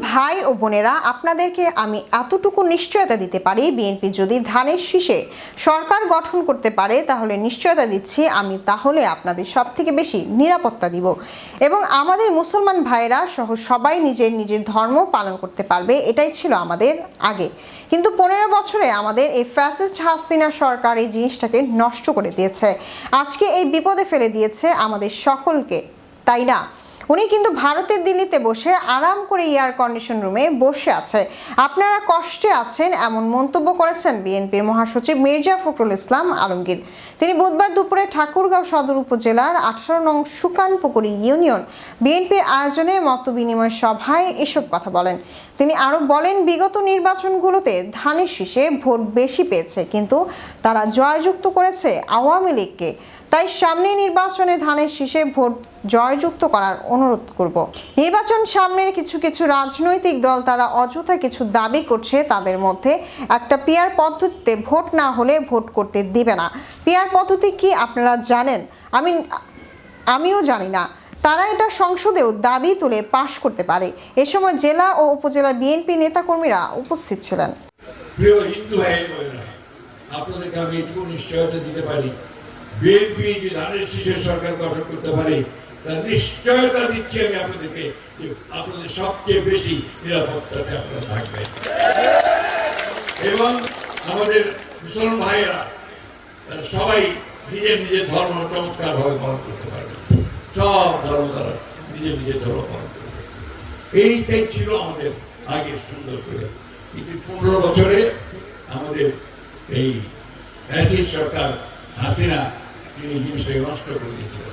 ভাই ও বোনেরা, আপনাদেরকে আমি এতটুকু নিশ্চয়তা দিতে পারি বিএনপি যদি ধানের শীষে সরকার গঠন করতে পারে, তাহলে নিশ্চয়তা দিচ্ছি। আমি তাহলে আপনাদের সব থেকে বেশি নিরাপত্তা দিব। এবং আমাদের মুসলমান ভাইরা সহ সবাই নিজের নিজের ধর্ম পালন করতে পারবে, এটাই ছিল আমাদের আগে। কিন্তু পনেরো বছরে আমাদের এই ফ্যাসিস্ট হাসিনা সরকার এই জিনিসটাকে নষ্ট করে দিয়েছে। আজকে এই বিপদে ফেলে দিয়েছে আমাদের সকলকে, তাই না? উনি কিন্তু ভারতের দিল্লিতে বসে আরাম করে এয়ার কন্ডিশন রুমে বসে আছে। আপনারা কষ্টে আছেন, এমন মন্তব্য করেছেন বিএনপির মহাসচিব মির্জা ফখরুল ইসলাম আলমগীর। তিনি বুধবার দুপুরে ঠাকুরগাঁও সদর উপজেলার আঠারো নং সুকানপুকুরি ইউনিয়ন বিএনপির আয়োজনে মত বিনিময় সভায় এসব কথা বলেন। তিনি আরও বলেন, বিগত নির্বাচনগুলোতে ধানের শীষে ভোট বেশি পেয়েছে, কিন্তু তারা জয়যুক্ত করেছে আওয়ামী লীগকে। তাই সামনে নির্বাচনে ধানের শীষে ভোট জয়যুক্ত করার অনুরোধ করব। নির্বাচন সামনের কিছু কিছু রাজনৈতিক দল তারা অযথা কিছু দাবি করছে তাদের মধ্যে। একটা পিয়ার পদ্ধতিতে ভোট না হলে ভোট করতে দিবে না। পিয়ার পদ্ধতি কি আপনারা জানেন? আমি, আমিও জানি না। তারা এটা সংসদেও দাবি তুলে পাশ করতে পারে। এ সময় জেলা ও উপজেলার বিএনপি নেতাকর্মীরা উপস্থিত ছিলেন। প্রিয় হিন্দু ভাই আপনাদেরকে আমি এটুকু নিশ্চয়তা দিতে পারি। বিএনপি যে ধানের শীষের সরকার গঠন করতে পারে তার নিশ্চয়তা দিচ্ছি আমি আপনাদেরকে যে আপনাদের সবচেয়ে বেশি নিরাপত্তাতে আপনারা থাকবেন। এবং আমাদের মুসলমান ভাইয়েরা, তারা সবাই নিজের নিজের ধর্ম চমৎকারভাবে পালন করতে পারবে। সব ধর্ম তারা নিজের নিজের ধর্ম পালন করবে। এইটাই ছিল আমাদের আগের সুন্দর করে। কিন্তু পনেরো বছরে আমাদের এই ফ্যাসিস্ট সরকার হাসিনা এই জিনিসটাকে নষ্ট করে দিয়েছিল